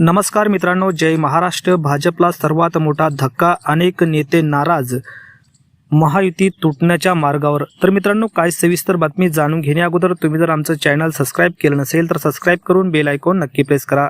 नमस्कार मित्रांनो जय महाराष्ट्र. भाजपला सर्वात मोठा धक्का अनेक नेते नाराज. महायुती तुटण्याच्या मार्गावर. तर मित्रांनो काय सविस्तर बातमी जाणून घेण्या अगोदर तुम्ही जर आमचं चॅनल सबस्क्राईब केलं नसेल तर सबस्क्राईब करून बेल आयकॉन नक्की प्रेस करा.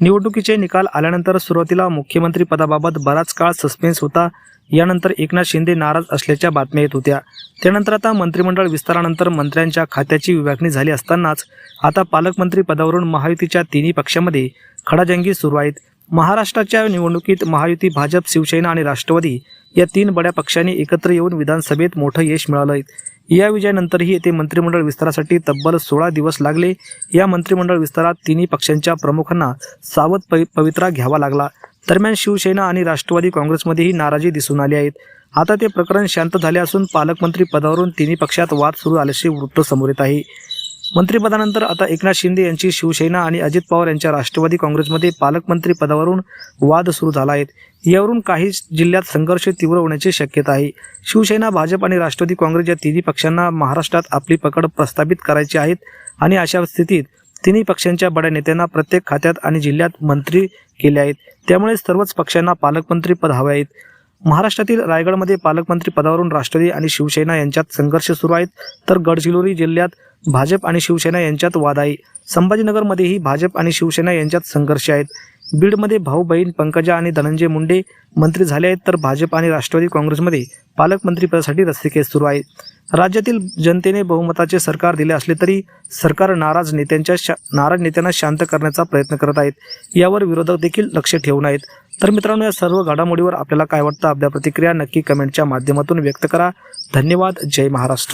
निवडणुकीचे निकाल आल्यानंतर सुरुवातीला मुख्यमंत्री पदाबाबत बराच काळ सस्पेन्स होता. यानंतर एकनाथ शिंदे नाराज असल्याच्या बातम्या येत होत्या. त्यानंतर आता मंत्रिमंडळ विस्तारानंतर मंत्र्यांच्या खात्याची विभागणी झाली असतानाच आता पालकमंत्री पदावरून महायुतीच्या तिन्ही पक्षामध्ये खडाजंगी सुरू आहेत. महाराष्ट्राच्या निवडणुकीत महायुती भाजप शिवसेना आणि राष्ट्रवादी या तीन बड्या पक्षांनी एकत्र येऊन विधानसभेत मोठं यश मिळालंय या विजयानंतरही येथे मंत्रिमंडळ विस्तारासाठी तब्बल सोळा दिवस लागले. या मंत्रिमंडळ विस्तारात तिन्ही पक्षांच्या प्रमुखांना सावध पवि पवित्रा घ्यावा लागला. दरम्यान शिवसेना आणि राष्ट्रवादी काँग्रेसमध्येही नाराजी दिसून आली आहेत आता ते प्रकरण शांत झाले असून पालकमंत्री पदावरून तिन्ही पक्षात वाद सुरू आल्याचे वृत्त समोर येत आहे. मंत्रिपदानंतर आता एकनाथ शिंदे यांची शिवसेना आणि अजित पवार यांच्या राष्ट्रवादी काँग्रेसमध्ये पालकमंत्री पदावरून वाद सुरू झाला आहेत यावरून काही जिल्ह्यात संघर्ष तीव्र होण्याची शक्यता आहे. शिवसेना भाजप आणि राष्ट्रवादी काँग्रेस या तिन्ही पक्षांना महाराष्ट्रात आपली पकड प्रस्थापित करायची आहेत आणि अशा स्थितीत तिन्ही पक्षांच्या बड्या नेत्यांना प्रत्येक खात्यात आणि जिल्ह्यात मंत्री केले आहेत. त्यामुळे सर्वच पक्षांना पालकमंत्री पद हवे आहेत. महाराष्ट्रातील रायगडमध्ये पालकमंत्री पदावरून राष्ट्रवादी आणि शिवसेना यांच्यात संघर्ष सुरू आहेत तर गडचिरोली जिल्ह्यात भाजप आणि शिवसेना यांच्यात वाद आहे संभाजीनगरमध्येही भाजप आणि शिवसेना यांच्यात संघर्ष आहेत. बीडमध्ये भाऊ बहीण पंकजा आणि धनंजय मुंडे मंत्री झाले आहेत तर भाजप आणि राष्ट्रवादी काँग्रेसमध्ये पालकमंत्रीपदासाठी रस्तेकेस सुरू आहे राज्यातील जनतेने बहुमताचे सरकार दिले असले तरी सरकार नाराज नेत्यांच्या शा नाराज नेत्यांना शांत करण्याचा प्रयत्न करत आहेत. यावर विरोधक देखील लक्ष ठेवून आहेत. तर मित्रांनो या सर्व घडामोडीवर आपल्याला काय वाटतं? आपल्या प्रतिक्रिया नक्की कमेंटच्या माध्यमातून व्यक्त करा. धन्यवाद. जय महाराष्ट्र.